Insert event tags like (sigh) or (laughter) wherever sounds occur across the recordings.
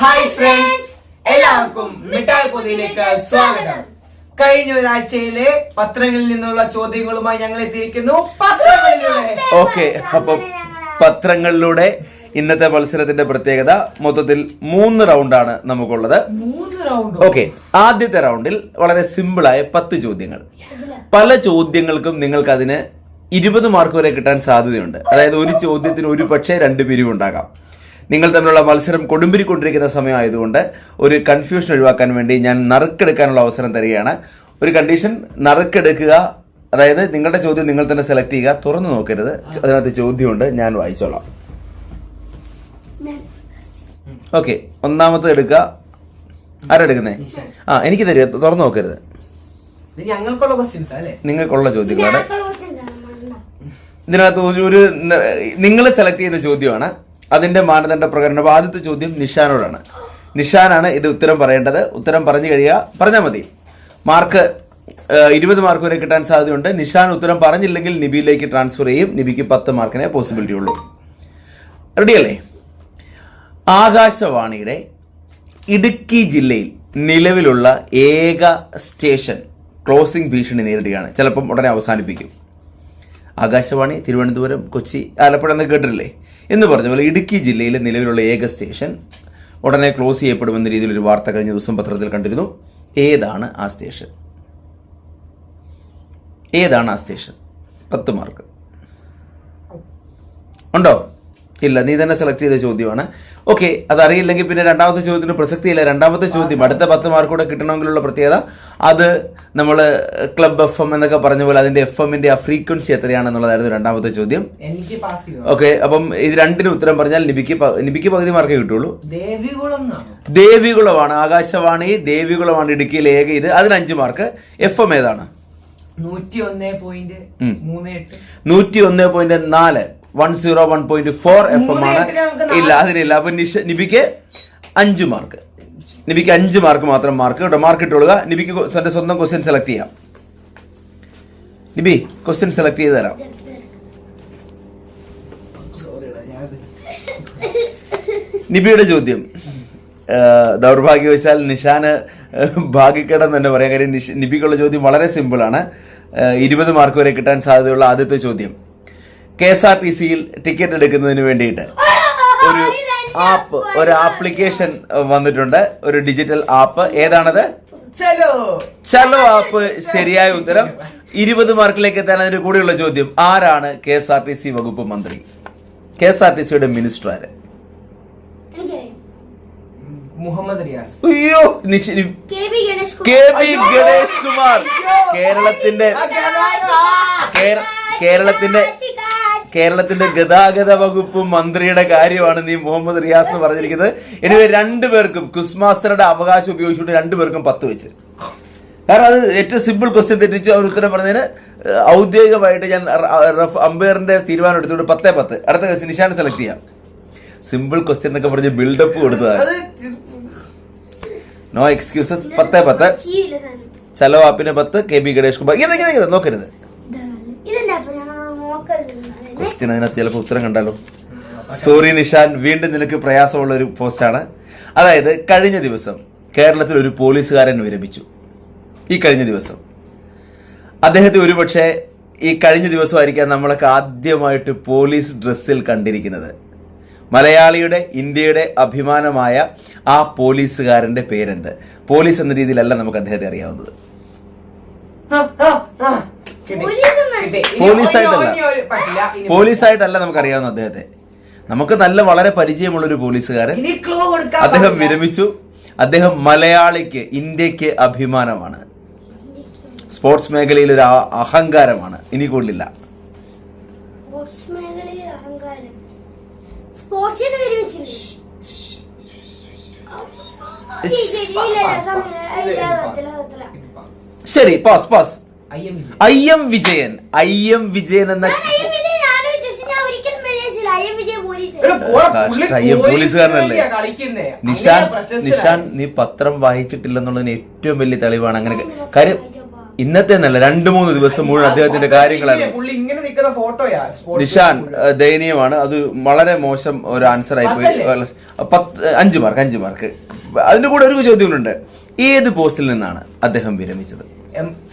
Hi friends എല്ലാവർക്കും മിഠായി പൊതിയിലേക്ക് സ്വാഗതം. കഴിഞ്ഞ ഒരാഴ്ചയിലെ പത്രങ്ങളിൽ നിന്നുള്ള ചോദ്യങ്ങളുമായി ഞങ്ങൾ എത്തിയിരിക്കുന്നു. പത്രങ്ങളിലൂടെ. ഓക്കെ അപ്പൊ പത്രങ്ങളിലൂടെ ഇന്നത്തെ മത്സരത്തിന്റെ പ്രത്യേകത മൊത്തത്തിൽ മൂന്ന് റൗണ്ടാണ് നമുക്കുള്ളത്. മൂന്ന് റൗണ്ട് ഓക്കെ ആദ്യത്തെ റൗണ്ടിൽ വളരെ സിമ്പിളായ പത്ത് ചോദ്യങ്ങൾ. പല ചോദ്യങ്ങൾക്കും നിങ്ങൾക്ക് അതിന് ഇരുപത് മാർക്ക് വരെ കിട്ടാൻ സാധ്യതയുണ്ട്. അതായത് ഒരു ചോദ്യത്തിന് ഒരു പക്ഷേ രണ്ട് പിരിവ് ഉണ്ടാകാം. നിങ്ങൾ തമ്മിലുള്ള മത്സരം കൊടുമ്പിരിക്കൊണ്ടിരിക്കുന്ന സമയമായതുകൊണ്ട് ഒരു കൺഫ്യൂഷൻ ഒഴിവാക്കാൻ വേണ്ടി ഞാൻ നറുക്കെടുക്കാനുള്ള അവസരം തരികയാണ്. ഒരു കണ്ടീഷൻ നറുക്കെടുക്കുക. അതായത് നിങ്ങളുടെ ചോദ്യം നിങ്ങൾ തന്നെ സെലക്ട് ചെയ്യുക. തുറന്നു നോക്കരുത്. അതിനകത്ത് ചോദ്യമുണ്ട്. ഞാൻ വായിച്ചോളാം. ഓക്കെ ഒന്നാമത്തെ എടുക്കുക. ആരെടുക്കുന്നേ ആ എനിക്ക് തരിക. തുറന്നു നോക്കരുത്. നിങ്ങൾക്കുള്ള ചോദ്യങ്ങളാണ്. ഇതിനകത്ത് ഒരു ഒരു നിങ്ങൾ സെലക്ട് ചെയ്യുന്ന ചോദ്യമാണ്. അതിന്റെ മാനദണ്ഡ പ്രകടനം ആദ്യത്തെ ചോദ്യം നിഷാനോടാണ്. നിഷാനാണ് ഇത് ഉത്തരം പറയേണ്ടത്. ഉത്തരം പറഞ്ഞു കഴിയുക പറഞ്ഞാൽ മതി. മാർക്ക് ഇരുപത് മാർക്ക് വരെ കിട്ടാൻ സാധ്യതയുണ്ട്. നിഷാൻ ഉത്തരം പറഞ്ഞില്ലെങ്കിൽ നിബിയിലേക്ക് ട്രാൻസ്ഫർ ചെയ്യും. നിബിക്ക് പത്ത് മാർക്കിനെ പോസിബിലിറ്റി ഉള്ളൂ. റെഡിയല്ലേ ആകാശവാണിയുടെ ഇടുക്കി ജില്ലയിൽ നിലവിലുള്ള ഏക സ്റ്റേഷൻ ക്ലോസിംഗ് ഭീഷണി നേരിടുകയാണ്. ചിലപ്പം ഉടനെ അവസാനിപ്പിക്കും. ആകാശവാണി തിരുവനന്തപുരം കൊച്ചി ആലപ്പുഴ എന്നൊക്കെ കേട്ടിട്ടില്ലേ? എന്ന് പറഞ്ഞ പോലെ ഇടുക്കി ജില്ലയിലെ നിലവിലുള്ള ഏക സ്റ്റേഷൻ. ഉടനെ ക്ലോസ് ചെയ്യപ്പെടുമെന്ന രീതിയിൽ ഒരു വാർത്ത കഴിഞ്ഞ ദിവസം പത്രത്തിൽ കണ്ടിരുന്നു. ഏതാണ് ആ സ്റ്റേഷൻ? ഏതാണ് ആ സ്റ്റേഷൻ? പത്ത് മാർക്ക്. ഉണ്ടോ? ഇല്ല നീ തന്നെ സെലക്ട് ചെയ്ത ചോദ്യമാണ്. ഓക്കെ അതറിയില്ലെങ്കിൽ പിന്നെ രണ്ടാമത്തെ ചോദ്യത്തിന് പ്രസക്തിയില്ല. രണ്ടാമത്തെ ചോദ്യം അടുത്ത പത്ത് മാർക്ക് കൂടെ കിട്ടണമെങ്കിലുള്ള പ്രത്യേകത അത് നമ്മൾ ക്ലബ് എഫ് എം എന്നൊക്കെ പറഞ്ഞ പോലെ അതിന്റെ എഫ് എമ്മിന്റെ ആ ഫ്രീക്വൻസി എത്രയാണെന്നുള്ളതായിരുന്നു രണ്ടാമത്തെ ചോദ്യം. ഓക്കെ അപ്പം ഇത് രണ്ടിനും ഉത്തരം പറഞ്ഞാൽ നിബിക്ക് നിബിക്ക് പകുതി മാർക്കേ കിട്ടുള്ളൂ. ദേവികുളം ദേവികുളമാണ് ആകാശവാണി ദേവികുളമാണ് ഇടുക്കിയിലെ ഏക ഇത്. അതിന് അഞ്ച് മാർക്ക് എഫ് എം ഏതാണ്? നൂറ്റി ഒന്ന് പോയിന്റ് നാല്. One zero one point four F M ആണ്. ഇല്ല അതിനില്ല. അപ്പൊ നിഷ നിബിക്ക് അഞ്ച് മാർക്ക് നിബിക്ക് അഞ്ച് മാർക്ക് മാത്രം മാർക്ക് കേട്ടോ. മാർക്ക് ഇട്ടുകൊള്ളുക. നിബിക്ക് തന്റെ സ്വന്തം ക്വസ്റ്റ്യൻ സെലക്ട് ചെയ്യാം. നിബി ക്വസ്റ്റ്യൻ സെലക്ട് ചെയ്ത് തരാം. നിബിയുടെ ചോദ്യം. ദൗർഭാഗ്യവശാൽ നിഷാന് ഭാഗ്യക്കേടെന്ന് തന്നെ പറയാം. കാര്യം നിബിക്കുള്ള ചോദ്യം വളരെ സിമ്പിൾ ആണ്. ഇരുപത് മാർക്ക് വരെ കിട്ടാൻ സാധ്യതയുള്ള ആദ്യത്തെ ചോദ്യം. കെ എസ് ആർ ടി സിയിൽ ടിക്കറ്റ് എടുക്കുന്നതിന് വേണ്ടിയിട്ട് ഒരു ആപ്പ് ഒരു ആപ്ലിക്കേഷൻ വന്നിട്ടുണ്ട്. ഒരു ഡിജിറ്റൽ ആപ്പ്. ഏതാണത്? ചലോ. ചലോ ആപ്പ്. ശരിയായ ഉത്തരം. ഇരുപത് മാർക്കിലേക്ക് എത്താൻ അതിന്റെ കൂടെയുള്ള ചോദ്യം. ആരാണ് K S R T C വകുപ്പ് മന്ത്രി? കെ എസ് ആർ ടി സിയുടെ മിനിസ്റ്റർ ആര്? എനിക്കറിയാം. മുഹമ്മദ് റിയാസ്. അയ്യോ കെ പി ഗണേഷ് കുമാർ. കേരളത്തിന്റെ കേരളത്തിന്റെ കേരളത്തിന്റെ ഗതാഗത വകുപ്പ് മന്ത്രിയുടെ കാര്യമാണ് നീ മുഹമ്മദ് റിയാസ് എന്ന് പറഞ്ഞിരിക്കുന്നത്. എനിവേ രണ്ടുപേർക്കും ക്രിസ്മാസ്റ്ററുടെ അവകാശം ഉപയോഗിച്ചുകൊണ്ട് രണ്ടുപേർക്കും പത്ത് വെച്ച്. കാരണം അത് ഏറ്റവും സിമ്പിൾ ക്വസ്റ്റ്യൻ തെറ്റിച്ചു അവർ ഉത്തരം പറഞ്ഞതിന് ഔദ്യോഗികമായിട്ട് ഞാൻ അമ്പയറിന്റെ തീരുമാനം എടുത്തുകൊണ്ട് പത്തേ പത്ത്. അടുത്ത ക്വസ്റ്റ്യൻ നിഷാൻ സെലക്ട് ചെയ്യാം. സിമ്പിൾ ക്വസ്റ്റ്യൻ എന്നൊക്കെ പറഞ്ഞ് ബിൽഡപ്പ് കൊടുത്തതാണ്. നോ എക്സ്ക്യൂസസ് പത്തേ പത്ത്. ചലോ ആപ്പിന് പത്ത് കെ ബി ഗണേഷ് കുമാർ. ഇങ്ങനെ. നോക്കരുത് ഇതെന്നാ അപ്പൊ ഞങ്ങൾ നോക്കരുത് ക്വസ്റ്റ്യൻ അതിനകത്ത് ചിലപ്പോൾ ഉത്തരം കണ്ടാലോ? സോറി നിഷാൻ വീണ്ടും നിനക്ക് പ്രയാസമുള്ള ഒരു പോസ്റ്റാണ് അതായത് കഴിഞ്ഞ ദിവസം കേരളത്തിൽ ഒരു പോലീസുകാരൻ വിരമിച്ചു. ഈ കഴിഞ്ഞ ദിവസം. അദ്ദേഹത്തെ ഒരുപക്ഷെ ഈ കഴിഞ്ഞ ദിവസമായിരിക്കാം നമ്മളൊക്കെ ആദ്യമായിട്ട് പോലീസ് ഡ്രസ്സിൽ കണ്ടിരിക്കുന്നത്. മലയാളിയുടെ ഇന്ത്യയുടെ അഭിമാനമായ ആ പോലീസുകാരന്റെ പേരെന്ത്? പോലീസ് എന്ന രീതിയിലല്ല നമുക്ക് അദ്ദേഹത്തെ അറിയാവുന്നത്. പോലീസായിട്ടല്ല. പോലീസായിട്ടല്ല നമുക്ക് അറിയാവുന്ന അദ്ദേഹത്തെ. നമുക്ക് നല്ല വളരെ പരിചയമുള്ള ഒരു പോലീസുകാരൻ അദ്ദേഹം. വിരമിച്ചു. അദ്ദേഹം മലയാളിക്ക് ഇന്ത്യയ്ക്ക് അഭിമാനമാണ്. സ്പോർട്സ് മേഖലയിൽ ഒരു അഹങ്കാരമാണ്. ഇനി പറ്റില്ല. ശരി pass pass. I M Vijay. Vijayan. I M Vijayan എന്ന പോലീസുകാരനല്ലേ? നിഷാൻ നിഷാൻ നീ പത്രം വായിച്ചിട്ടില്ലെന്നുള്ളതിന് ഏറ്റവും വലിയ തെളിവാണ്. അങ്ങനെ കാര്യം ഇന്നത്തെ എന്നല്ല രണ്ടു മൂന്ന് ദിവസം മുഴുവൻ അദ്ദേഹത്തിന്റെ കാര്യങ്ങളാണ്. നിഷാൻ. ദയനീയമാണ്. അത് വളരെ മോശം ഒരു ആൻസർ ആയി പോയി. പത്ത് അഞ്ചു മാർക്ക് അഞ്ചു മാർക്ക് അതിന്റെ കൂടെ ഒരു ചോദ്യം കൂടെ ഉണ്ട് ഏത് പോസ്റ്റിൽ നിന്നാണ് അദ്ദേഹം വിരമിച്ചത്? എം-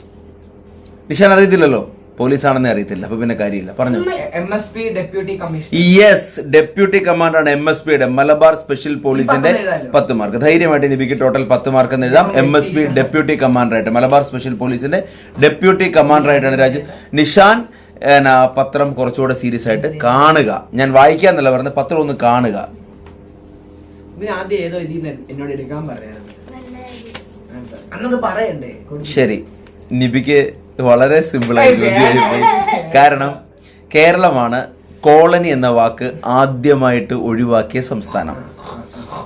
നിഷാൻ അറിയത്തില്ലല്ലോ? പോലീസാണെന്നേ അറിയത്തില്ല. അപ്പൊ പിന്നെ കാര്യമില്ല. പറഞ്ഞു. M S P deputy commissioner. Yes deputy കമാൻഡറാണ് M S പിയുടെ മലബാർ സ്പെഷ്യൽ പോലീസിന്റെ പത്ത് മാർക്ക്. ധൈര്യമായിട്ട് എനിക്ക് ടോട്ടൽ പത്ത് മാർക്ക് എന്ന് എഴുതാം. M S P deputy commander ആയിട്ട് മലബാർ സ്പെഷ്യൽ പോലീസിന്റെ ഡെപ്യൂട്ടി കമാൻഡർ ആയിട്ടാണ് രാജു. നിഷാൻ പത്രം കുറച്ചുകൂടെ സീരിയസ് ആയിട്ട് കാണുക. ഞാൻ വായിക്കാന്നല്ല പറഞ്ഞത് പത്രം ഒന്ന് കാണുക. എന്നോട് എടുക്കാൻ. പറയണ്ടേ. ശരി. നിബിക്ക് വളരെ സിമ്പിൾ ആയിട്ട് ചോദ്യമായിപ്പോയി കാരണം കേരളമാണ് കോളനി എന്ന വാക്ക് ആദ്യമായിട്ട് ഒഴിവാക്കിയ സംസ്ഥാനം.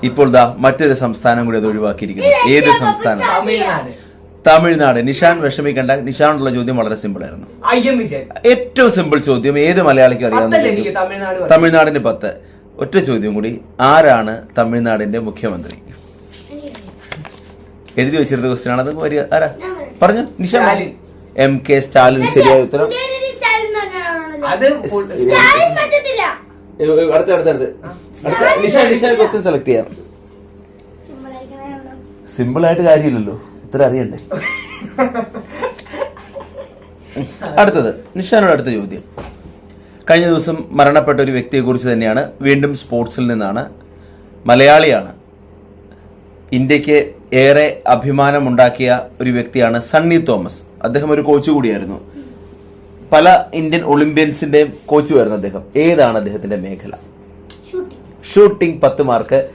ഇപ്പോൾ ദാ മറ്റൊരു സംസ്ഥാനം കൂടി അത് ഒഴിവാക്കിയിരിക്കുന്നു. ഏത് സംസ്ഥാനം? തമിഴ്നാട്. നിഷാൻ വിഷമിക്കണ്ട. നിഷാനുള്ള ചോദ്യം വളരെ സിമ്പിൾ ആയിരുന്നു. ഏറ്റവും സിമ്പിൾ ചോദ്യം ഏത് മലയാളിക്ക് അറിയാവുന്ന പത്തല്ലേ എനിക്ക് തമിഴ്നാട് പറഞ്ഞത്? തമിഴ്നാടിന്റെ പത്ത്. ഒറ്റ ചോദ്യം കൂടി. ആരാണ് തമിഴ്നാടിന്റെ മുഖ്യമന്ത്രി? എഴുതി വെച്ചിരുന്ന ക്വസ്റ്റ്യൻ ആണത്. വരിക. ആരാ? പറഞ്ഞു. നിഷാൻ. എം കെ സ്റ്റാലിൻ ശരിയായ ഉത്തരം? അത് അടുത്ത അടുത്ത അടുത്ത്. അടുത്ത നിഷാൻ നിഷാൻ ക്വസ്റ്റ്യൻ സെലക്ട് ചെയ്യാം. സിമ്പിൾ ആയിട്ട് കാര്യമില്ലല്ലോ. ഇത്ര അറിയണ്ടേ? അടുത്തത്. നിഷാനോട് അടുത്ത ചോദ്യം. കഴിഞ്ഞ ദിവസം മരണപ്പെട്ട ഒരു വ്യക്തിയെ കുറിച്ച് തന്നെയാണ് വീണ്ടും സ്പോർട്സിൽ നിന്നാണ് മലയാളിയാണ് ഇന്ത്യയ്ക്ക് ഏറെ അഭിമാനമുണ്ടാക്കിയ ഒരു വ്യക്തിയാണ് സണ്ണി തോമസ്. അദ്ദേഹം ഒരു കോച്ച് കൂടിയായിരുന്നു. പല ഇന്ത്യൻ ഒളിമ്പ്യൻസിന്റെയും കോച്ചുമായിരുന്നു അദ്ദേഹം. ഏതാണ് അദ്ദേഹത്തിന്റെ മേഖല? ഷൂട്ടിംഗ് ഷൂട്ടിംഗ് പത്ത് മാർക്ക്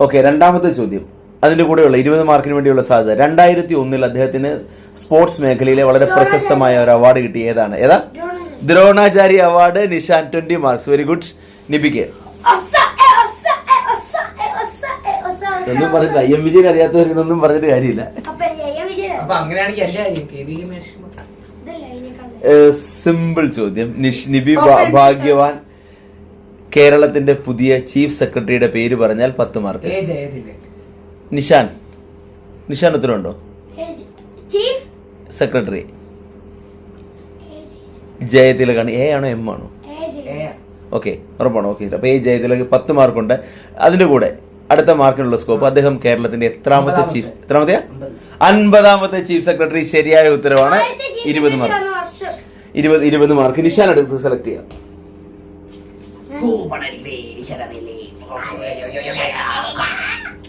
ഓക്കെ രണ്ടാമത്തെ ചോദ്യം. അതിന്റെ കൂടെയുള്ള ഇരുപത് മാർക്കിന് വേണ്ടിയുള്ള സാധ്യത. രണ്ടായിരത്തി ഒന്നിൽ അദ്ദേഹത്തിന് സ്പോർട്സ് മേഖലയിലെ വളരെ പ്രശസ്തമായ ഒരു അവാർഡ് കിട്ടി. ഏതാണ്? ഏതാ? Dronachari award Nishan twenty marks very good നിബിക്ക് ഒന്നും പറഞ്ഞിട്ട് ഐ എം വിജയൻ അറിയാത്തവർക്ക് പറഞ്ഞിട്ട് കാര്യമില്ല. അപ്പൊ അങ്ങനെയാണെങ്കിൽ കെ രമേശ് സിമ്പിൾ ചോദ്യം. നിഷ് നിബി ഭാഗ്യവാൻ കേരളത്തിന്റെ പുതിയ ചീഫ് സെക്രട്ടറിയുടെ പേര് പറഞ്ഞാൽ പത്ത് മാർക്ക്. നിഷാൻ. നിഷാൻ ഉത്തരവുണ്ടോ? ചീഫ്? സെക്രട്ടറി. ജയതിലകാണ്. എ ആണോ എം ആണോ? ഓക്കെ ഉറപ്പാണോ? ഓക്കെ അപ്പൊ ഏ ജയതിലക്ക് പത്ത് മാർക്കുണ്ട്. അതിന്റെ കൂടെ അടുത്ത മാർക്കിനുള്ള സ്കോപ്പ് അദ്ദേഹം കേരളത്തിന്റെ എത്രാമത്തെ ചീഫ് എത്രാമത്തെയാ? അൻപതാമത്തെ ചീഫ് സെക്രട്ടറി ശരിയായ ഉത്തരവാണ് ഇരുപത് മാർക്ക്. ഇരുപത് ഇരുപത് മാർക്ക്. നിഷാൻ അടുത്ത് സെലക്ട് ചെയ്യാം.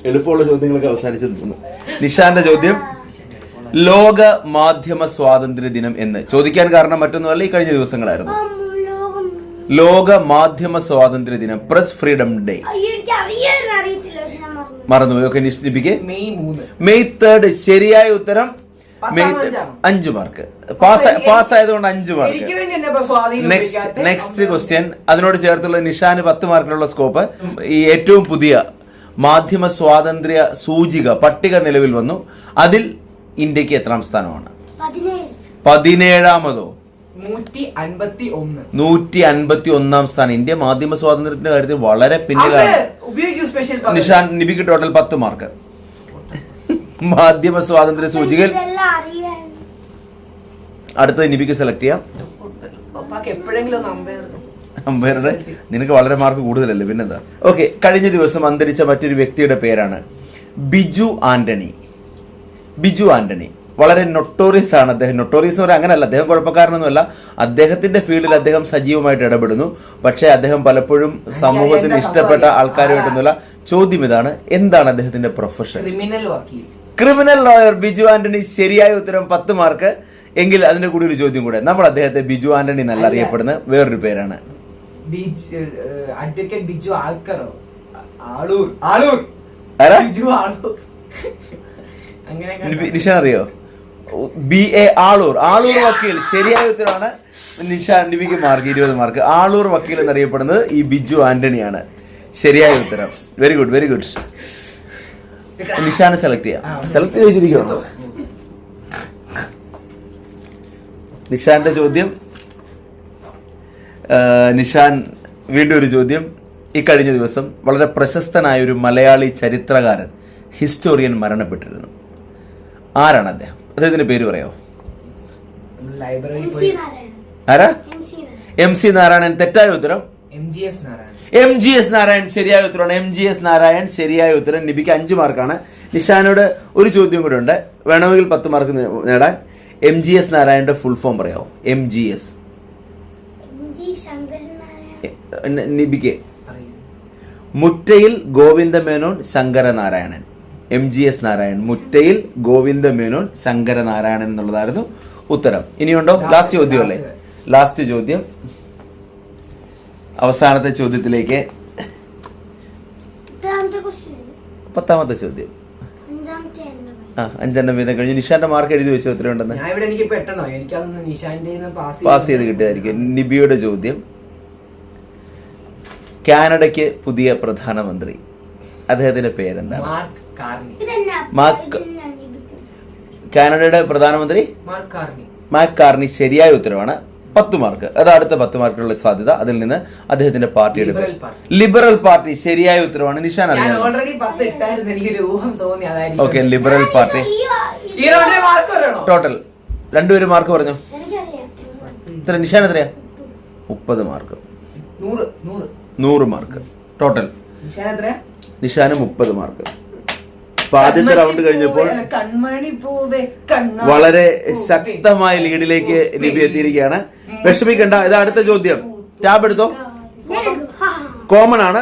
എളുപ്പമുള്ള ചോദ്യങ്ങളൊക്കെ അവസാനിച്ചു നിൽക്കുന്നു. നിഷാന്റെ ചോദ്യം ലോക മാധ്യമ സ്വാതന്ത്ര്യ ദിനം എന്ന്. ചോദിക്കാൻ കാരണം മറ്റൊന്നുമല്ല ഈ കഴിഞ്ഞ ദിവസങ്ങളായിരുന്നു. ലോകം മാധ്യമ സ്വാതന്ത്ര്യ ദിനം പ്രസ് ഫ്രീഡം ഡേ മറന്നുപോയി നിഷ്ഠിപ്പിക്ക് മെയ് തേർഡ് ശരിയായ ഉത്തരം മെയ്? അഞ്ചു മാർക്ക് പാസ് പാസ് ആയതുകൊണ്ട് അഞ്ചു മാർക്ക് നെക്സ്റ്റ് നെക്സ്റ്റ് ക്വസ്റ്റ്യൻ അതിനോട് ചേർത്തുള്ള നിഷാന് പത്ത് മാർക്കിനുള്ള സ്കോപ്പ് ഈ ഏറ്റവും പുതിയ മാധ്യമ സ്വാതന്ത്ര്യ സൂചിക പട്ടിക നിലവിൽ വന്നു. അതിൽ ഇന്ത്യയ്ക്ക് എത്രാം സ്ഥാനമാണ്? പതിനേഴ്. പതിനേഴാമതോ? നൂറ്റി അൻപത്തി ഒന്ന് സ്ഥാനം. ഇന്ത്യ മാധ്യമ സ്വാതന്ത്ര്യത്തിന്റെ കാര്യത്തിൽ വളരെ പിന്നിലാണ്. ഉപയോഗിക്കൂ സ്പെഷ്യൽ നിഷാൻ നിബിക്ക് ടോട്ടൽ പത്ത് മാർക്ക് മാധ്യമ സ്വാതന്ത്ര്യ സൂചികയിൽ അടുത്തത് നിബിക്ക് സെലക്ട് ചെയ്യാം. അമ്പയറുടെ? നിനക്ക് വളരെ മാർക്ക് കൂടുതലല്ലേ പിന്നെന്താ? ഓക്കെ കഴിഞ്ഞ ദിവസം അന്തരിച്ച മറ്റൊരു വ്യക്തിയുടെ പേരാണ് ബിജു ആന്റണി. ബിജു ആന്റണി. വളരെ നൊട്ടോറിയസ് ആണ് അദ്ദേഹം. നൊട്ടോറിയസ് എന്ന് അങ്ങനെയല്ല അദ്ദേഹം കുഴപ്പക്കാരനൊന്നുമല്ല. അദ്ദേഹത്തിന്റെ ഫീൽഡിൽ അദ്ദേഹം സജീവമായിട്ട് ഇടപെടുന്നു. പക്ഷേ അദ്ദേഹം പലപ്പോഴും സമൂഹത്തിന് ഇഷ്ടപ്പെട്ട ആൾക്കാരുമായിട്ടൊന്നുമില്ല. ചോദ്യം ഇതാണ് എന്താണ് അദ്ദേഹത്തിന്റെ പ്രൊഫഷൻ ക്രിമിനൽ വക്കീൽ. ക്രിമിനൽ ലോയർ ബിജു ആന്റണി ശരിയായ ഉത്തരം പത്ത് മാർക്ക് എങ്കിൽ അതിന്റെ കൂടി ഒരു ചോദ്യം കൂടെ. നമ്മൾ അദ്ദേഹത്തെ ബിജു ആന്റണി എന്നല്ല അറിയപ്പെടുന്ന വേറൊരു പേരാണ്. അഡ്വക്കേറ്റ് ബിജു ആൽക്കറോ ആളൂർ. ആളൂർ? ബിജു ആളൂർ. (laughs) അങ്ങനെ നിഷാൻ അറിയോ? B A Aloor. ആളൂർ വക്കീൽ. ശരിയായ ഉത്തരവാണ് നിഷ ആന്റണിക്ക് മാർക്ക് ഇരുപത് മാർക്ക്. ആളൂർ വക്കീൽ എന്നറിയപ്പെടുന്നത് ഈ ബിജു ആന്റണിയാണ്. ശരിയായ ഉത്തരം. വെരി ഗുഡ് വെരി ഗുഡ് നിഷാനെ സെലക്ട് ചെയ്യാം. സെലക്ട് ചെയ്ത് വെച്ചിരിക്കുകയാണോ നിഷാന്റെ ചോദ്യം. നിഷാൻ വീണ്ടും ഒരു ചോദ്യം. ഇക്കഴിഞ്ഞ ദിവസം വളരെ പ്രശസ്തനായ ഒരു മലയാളി ചരിത്രകാരൻ ഹിസ്റ്റോറിയൻ മരണപ്പെട്ടിരുന്നു. ആരാണ് അദ്ദേഹം? അദ്ദേഹത്തിന്റെ പേര് പറയാമോ? ലൈബ്രറിയിൽ പോയി നാരായണൻ. ആരാ? M C Narayanan. നാരായണൻ. തെറ്റായ ഉത്തരം? M G S Narayanan. M G S Narayan ശരിയായ ഉത്തരമാണ്. എം ജി എസ് നാരായൺ ശരിയായ ഉത്തരം നിബിക്ക് അഞ്ച് മാർക്കാണ്. നിഷാനോട് ഒരു ചോദ്യം കൂടെ ഉണ്ട്. വേണമെങ്കിൽ പത്ത് മാർക്ക് നേടാൻ. എം ജി എസ് നാരായണന്റെ ഫുൾ ഫോം പറയാമോ M G S Narayanan. നിബിക്ക്. Muttayil Govinda Menon Sankaranarayanan. M G S Narayan Muttayil Govinda Govinda Menon Sankaranarayanan എന്നുള്ളതായിരുന്നു ഉത്തരം. ഇനിയുണ്ടോ? ലാസ്റ്റ് ചോദ്യം അല്ലേ? ലാസ്റ്റ് ചോദ്യം. അവസാനത്തെ ചോദ്യത്തിലേക്ക്. പത്താമത്തെ ചോദ്യം. ആ അഞ്ചെണ്ണം വീതം കഴിഞ്ഞു. നിഷാന്റെ മാർക്ക് എഴുതി വെച്ചു എത്ര ഉണ്ടെന്ന്? ഞാൻ ഇവിടെ എനിക്ക് പെട്ടെന്നോ എനിക്കതൊന്ന് നിഷാന്റെ പാസ് പാസ് ചെയ്ത് കിട്ടിയതായിരിക്കും. നിബിയുടെ ചോദ്യം. കാനഡയ്ക്ക് പുതിയ പ്രധാനമന്ത്രി. അദ്ദേഹത്തിന്റെ പേരെന്താണ്? കാനഡയുടെ പ്രധാനമന്ത്രി? മാക് കാർണി ശരിയായ ഉത്തരവാണ്. പത്ത് മാർക്ക്. അത് അടുത്ത പത്ത് മാർക്കിനുള്ള സാധ്യത. അതിൽ നിന്ന് അദ്ദേഹത്തിന്റെ പാർട്ടിയുടെ ലിബറൽ പാർട്ടി. ലിബറൽ പാർട്ടി ശരിയായ ഉത്തരവാണ്. നിഷാൻ ഞാൻ അറിയാം ഓൾറെഡി പത്ത് ഇട്ടായിരുന്നു. എനിക്ക് തോന്നി. അതായിരിക്കും. ഓക്കെ ലിബറൽ പാർട്ടി ടോട്ടൽ രണ്ടുപേരും മാർക്ക് പറഞ്ഞു? ഇത്ര നിഷാൻ എത്രയാ? മുപ്പത് മാർക്ക് നൂറ് മാർക്ക് ടോട്ടൽ നിഷാന് മുപ്പത് മാർക്ക് അപ്പൊ ആദ്യത്തെ റൗണ്ട് കഴിഞ്ഞപ്പോൾ വളരെ. ശക്തമായ ലീഡിലേക്ക് ലിബി എത്തിയിരിക്കുകയാണ്. വിഷമിക്കണ്ട ഇത് അടുത്ത ചോദ്യം. ടാബ് എടുത്തോ. കോമൺ ആണ്.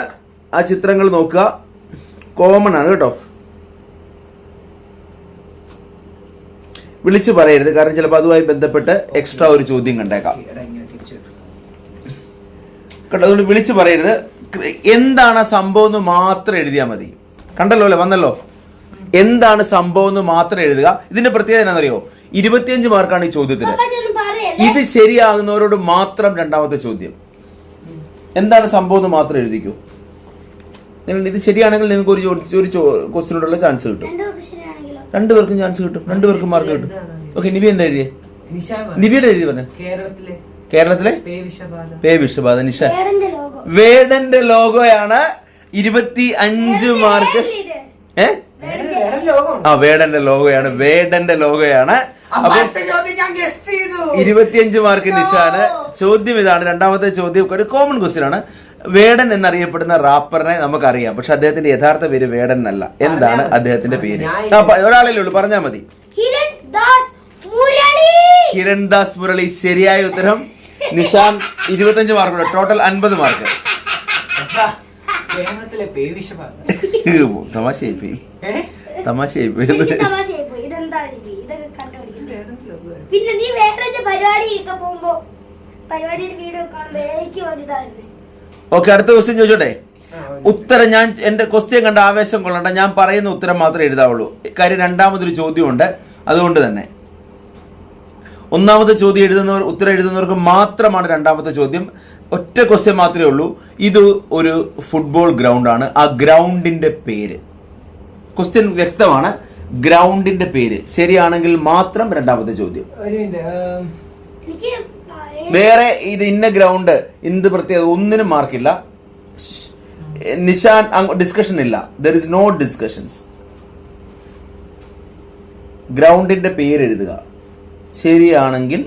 ആ ചിത്രങ്ങൾ നോക്കുക. കോമൺ ആണ് കേട്ടോ. വിളിച്ചു പറയരുത്. കാരണം ചിലപ്പോൾ അതുമായി ബന്ധപ്പെട്ട് എക്സ്ട്രാ ഒരു ചോദ്യം കണ്ടേക്കാം. കേട്ടോ അതുകൊണ്ട് വിളിച്ചു പറയരുത്. എന്താണ് ആ സംഭവം എന്ന് മാത്രം എഴുതിയാൽ മതി. കണ്ടല്ലോ അല്ലേ? വന്നല്ലോ? എന്താണ് സംഭവം എന്ന് മാത്രം എഴുതുക. ഇതിന്റെ പ്രത്യേകത എന്താണെന്നറിയോ? ഇരുപത്തിയഞ്ച് മാർക്കാണ് ഈ ചോദ്യത്തിന്. ഇത് ശരിയാകുന്നവരോട് മാത്രം രണ്ടാമത്തെ ചോദ്യം. എന്താണ് സംഭവം എന്ന് മാത്രം എഴുതിക്കൂ. നിങ്ങൾ ഇത് ശരിയാണെങ്കിൽ നിങ്ങൾക്ക് ഒരു ഒരു ക്വസ്റ്റിനോടുള്ള ചാൻസ് കിട്ടും. രണ്ടുപേർക്കും ചാൻസ് കിട്ടും. രണ്ടുപേർക്കും മാർക്ക് കിട്ടും. ഓക്കെ നിബി എന്താ എഴുതിയേ. നിബിയുടെ എഴുതി പറഞ്ഞു. കേരളത്തിലെ. കേരളത്തിലെ? പേ വിഷബാധ. നിഷ. വേടന്റെ ലോഗോ വേടന്റെ ലോഗോയാണ് ഇരുപത്തി അഞ്ച് മാർക്ക്. ഇത്? ആ വേടന്റെ ലോഗോയാണ് വേടന്റെ ലോഗോയാണ് അപ്പൊ ഇരുപത്തിയഞ്ച് മാർക്ക് നിഷാന്. ചോദ്യം ഇതാണ് രണ്ടാമത്തെ ചോദ്യം ഒരു കോമൺ ക്വസ്റ്റ്യൻ ആണ്. വേടൻ എന്നറിയപ്പെടുന്ന റാപ്പറിനെ നമുക്കറിയാം പക്ഷെ അദ്ദേഹത്തിന്റെ യഥാർത്ഥ പേര് വേടൻ എന്നല്ല. എന്താണ് അദ്ദേഹത്തിന്റെ പേര്? ഒരാളല്ലേ ഉള്ളൂ പറഞ്ഞാൽ മതി. കിരൺ ദാസ് മുരളി. കിരൺദാസ് മുരളി ശരിയായ ഉത്തരം. നിഷാൻ ഇരുപത്തഞ്ച് മാർക്കുണ്ട് ടോട്ടൽ അൻപത് മാർക്ക് കേരളത്തിലെ പേ വിഷബാധ തമാശയായി പോയി? തമാശയായി പോയി തമാശയായി പോയി ഇതെന്താ ഇത്? ഇതൊക്കെ കണ്ടുപിടിക്കുന്നത് പിന്നെ നീ വേറെ പരിപാടിയൊക്കെ പോകുമ്പോ പരിപാടിയുടെ വീഡിയോ കാണുമ്പോ എനിക്ക് ഒരു ഇതായിരുന്നു. ഓക്കെ അടുത്ത ക്വസ്റ്റ്യൻ ചോദിച്ചോട്ടെ? ഉത്തരം ഞാൻ എന്റെ ക്വസ്റ്റ്യൻ കണ്ട ആവേശം കൊള്ളണ്ട. ഞാൻ പറയുന്ന ഉത്തരം മാത്രമേ എഴുതാവുള്ളൂ. കാര്യം രണ്ടാമതൊരു ചോദ്യമുണ്ട്. അതുകൊണ്ട് തന്നെ. ഒന്നാമത്തെ ചോദ്യം എഴുതുന്നവർ ഉത്തരം എഴുതുന്നവർക്ക് മാത്രമാണ് രണ്ടാമത്തെ ചോദ്യം. ഒറ്റ ക്വസ്റ്റ്യൻ മാത്രമേ ഉള്ളൂ. ഇത് ഒരു ഫുട്ബോൾ ഗ്രൗണ്ട് ആണ്. ആ ഗ്രൗണ്ടിന്റെ പേര്. ക്വസ്റ്റ്യൻ വ്യക്തമാണ്. ഗ്രൗണ്ടിന്റെ പേര്. ശരിയാണെങ്കിൽ മാത്രം രണ്ടാമത്തെ ചോദ്യം. വേറെ ഇത് ഇന്ന ഗ്രൗണ്ട് ഇന്ത് പ്രത്യേകത ഒന്നിനും മാർക്കില്ല നിഷാൻ ഡിസ്കഷൻ ഇല്ല. ദർ ഇസ് നോ ഡിസ്കഷൻസ് ഗ്രൗണ്ടിന്റെ പേര് എഴുതുക. ശരിയാണെങ്കിൽ.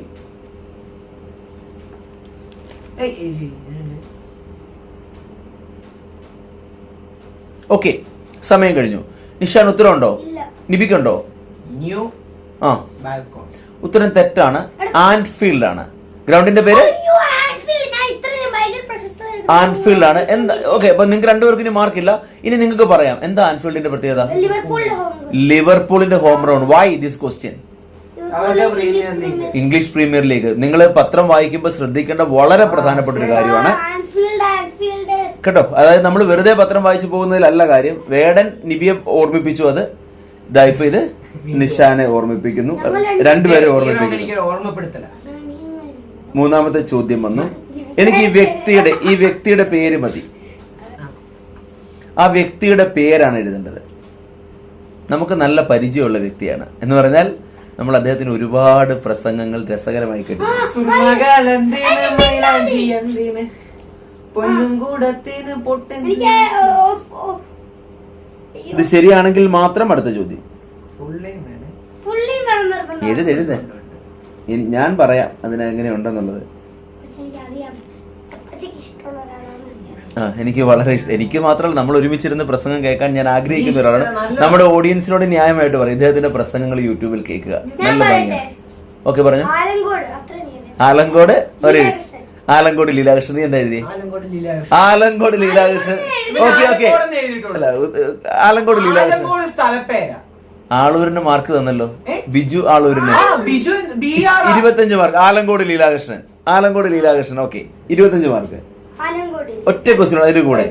ഓക്കെ സമയം കഴിഞ്ഞു. നിഷാൻ ഉത്തരം ഉണ്ടോ ഇല്ല. നിബിക്കുണ്ടോ? ന്യൂ ആ. ബാൽക്കോൺ. ഉത്തരം തെറ്റാണ്. ആൻഫീൽഡ് ആണ് ഗ്രൗണ്ടിന്റെ പേര്? ആൻഫീൽഡ്. ഞാൻ ഇത്രയും ഭയങ്കര പ്രശസ്ത ആൻഫീൽഡ് ആണ് എന്താ ഓക്കെ അപ്പൊ നിങ്ങൾക്ക് രണ്ടുപേർക്ക് ഇനി മാർക്കില്ല ഇനി നിങ്ങൾക്ക് പറയാം. എന്താ ആൻഫീൽഡിന്റെ പ്രത്യേകത? ലിവർപൂളിന്റെ home round why this question English Premier League. നിങ്ങൾ പത്രം വായിക്കുമ്പോൾ ശ്രദ്ധിക്കേണ്ട വളരെ പ്രധാനപ്പെട്ട ഒരു കാര്യമാണ്. കേട്ടോ അതായത് നമ്മൾ വെറുതെ പത്രം വായിച്ചു പോകുന്നതിലല്ല കാര്യം. വേടൻ നിബിയെ ഓർമ്മിപ്പിച്ചു അത്. ഇതായിപ്പോ ഇപ്പൊ ഇത് നിഷാനെ ഓർമ്മിപ്പിക്കുന്നു. രണ്ടുപേരെ ഓർമ്മിപ്പിക്കുന്നു. ഓർമ്മപ്പെടുത്തല. മൂന്നാമത്തെ ചോദ്യം വന്നു. എനിക്ക് ഈ വ്യക്തിയുടെ ഈ വ്യക്തിയുടെ പേര് മതി. ആ വ്യക്തിയുടെ പേരാണ് എഴുതേണ്ടത്. നമുക്ക് നല്ല പരിചയമുള്ള വ്യക്തിയാണ്. എന്ന് പറഞ്ഞാൽ നമ്മൾ അദ്ദേഹത്തിന് ഒരുപാട് പ്രസംഗങ്ങൾ രസകരമായി കേട്ടു. ഇത് ശരിയാണെങ്കിൽ മാത്രം അടുത്ത ചോദ്യം. എഴുതെഴുതേ ഞാൻ പറയാം അതിന് എങ്ങനെയുണ്ടെന്നുള്ളത് പക്ഷെ എനിക്കറിയാം അപ്പച്ചക്ക് ഇഷ്ടമുള്ള ഒരാളാണ് ഞാൻ. ആ എനിക്ക് വളരെ ഇഷ്ടം. എനിക്ക് മാത്രമല്ല നമ്മൾ ഒരുമിച്ചിരുന്ന് പ്രസംഗം കേൾക്കാൻ ഞാൻ ആഗ്രഹിക്കുന്ന ഒരാളാണ്. നമ്മുടെ ഓഡിയൻസിനോട് ന്യായമായിട്ട് പറയും. ഇദ്ദേഹത്തിന്റെ പ്രസംഗങ്ങൾ യൂട്യൂബിൽ കേൾക്കുക. നല്ല ഭംഗിയാണ്. ഓക്കെ പറഞ്ഞു. ആലങ്കോട് അത്ര നേരം ആലങ്കോട് ഒരു ആലങ്കോട് ലീലാകൃഷ്ണൻ നീ എന്താ എഴുതി ആലങ്കോട് ലീല ആലങ്കോട് ലീലാകൃഷ്ണൻ. Okay okay. ആലങ്കോട് എന്ന് എഴുതിയിട്ടുണ്ട്. അല്ല ഉ- ആലങ്കോട് ലീലാകൃഷ്ണൻ. ആളൂരിന് മാർക്ക് തന്നല്ലോ? ബിജു ആളൂരിന്. ഇരുപത്തഞ്ച് മാർക്ക്. ആലങ്കോട് ലീലാകൃഷ്ണൻ. ആലങ്കോട് ലീലാകൃഷ്ണൻ ഓക്കെ. ഇരുപത്തഞ്ച് മാർക്ക്. ഒറ്റ ക്വസ്റ്റ്യൻ അതിന്റെ കൂടെ.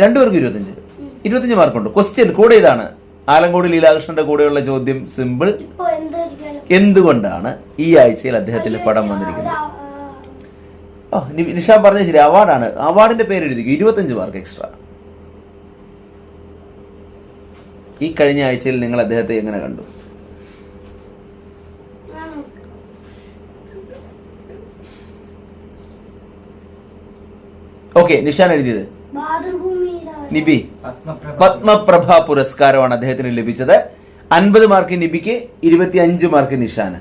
രണ്ടുപേർക്ക് ഇരുപത്തഞ്ച്. ഇരുപത്തഞ്ച് മാർക്കുണ്ട്. ക്വസ്റ്റ്യൻ കൂടെ ഇതാണ് ആലങ്കോട് ലീലാകൃഷ്ണന്റെ കൂടെയുള്ള ചോദ്യം സിമ്പിൾ എന്തുകൊണ്ടാണ് ഈ ആഴ്ചയിൽ അദ്ദേഹത്തിന്റെ പടം വന്നിരിക്കുന്നത്? ഓ നിഷാ നിഷാൻ പറഞ്ഞ ശരി അവാർഡാണ് അവാർഡിന്റെ പേര് എഴുതിക്കും. ഇരുപത്തഞ്ച് മാർക്ക് എക്സ്ട്രാ ഈ കഴിഞ്ഞ ആഴ്ചയിൽ നിങ്ങൾ അദ്ദേഹത്തെ എങ്ങനെ കണ്ടു? ഓക്കെ നിഷാൻ എഴുതിയത്. നിബി. പത്മപ്രഭ പത്മപ്രഭ പുരസ്കാരമാണ് അദ്ദേഹത്തിന് ലഭിച്ചത്. അൻപത് മാർക്ക് നിബിക്ക് ഇരുപത്തി അഞ്ച് മാർക്ക് നിഷാന്.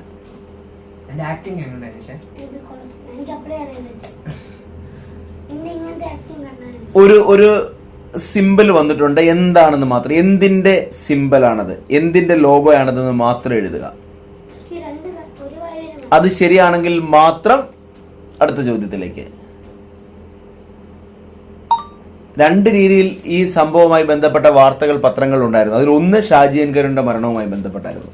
ഒരു ഒരു സിമ്പിൾ വന്നിട്ടുണ്ട്. എന്താണെന്ന് മാത്രം. എന്തിന്റെ സിമ്പിൾ ആണത്? എന്തിന്റെ ലോഗോ ആണതെന്ന് മാത്രം എഴുതുക. അത് ശരിയാണെങ്കിൽ മാത്രം അടുത്ത ചോദ്യത്തിലേക്ക്. രണ്ട് രീതിയിൽ ഈ സംഭവവുമായി ബന്ധപ്പെട്ട വാർത്തകൾ പത്രങ്ങൾ ഉണ്ടായിരുന്നു. അതിൽ ഒന്ന് ഷാജി എൻകറിന്റെ മരണവുമായി ബന്ധപ്പെട്ടായിരുന്നു.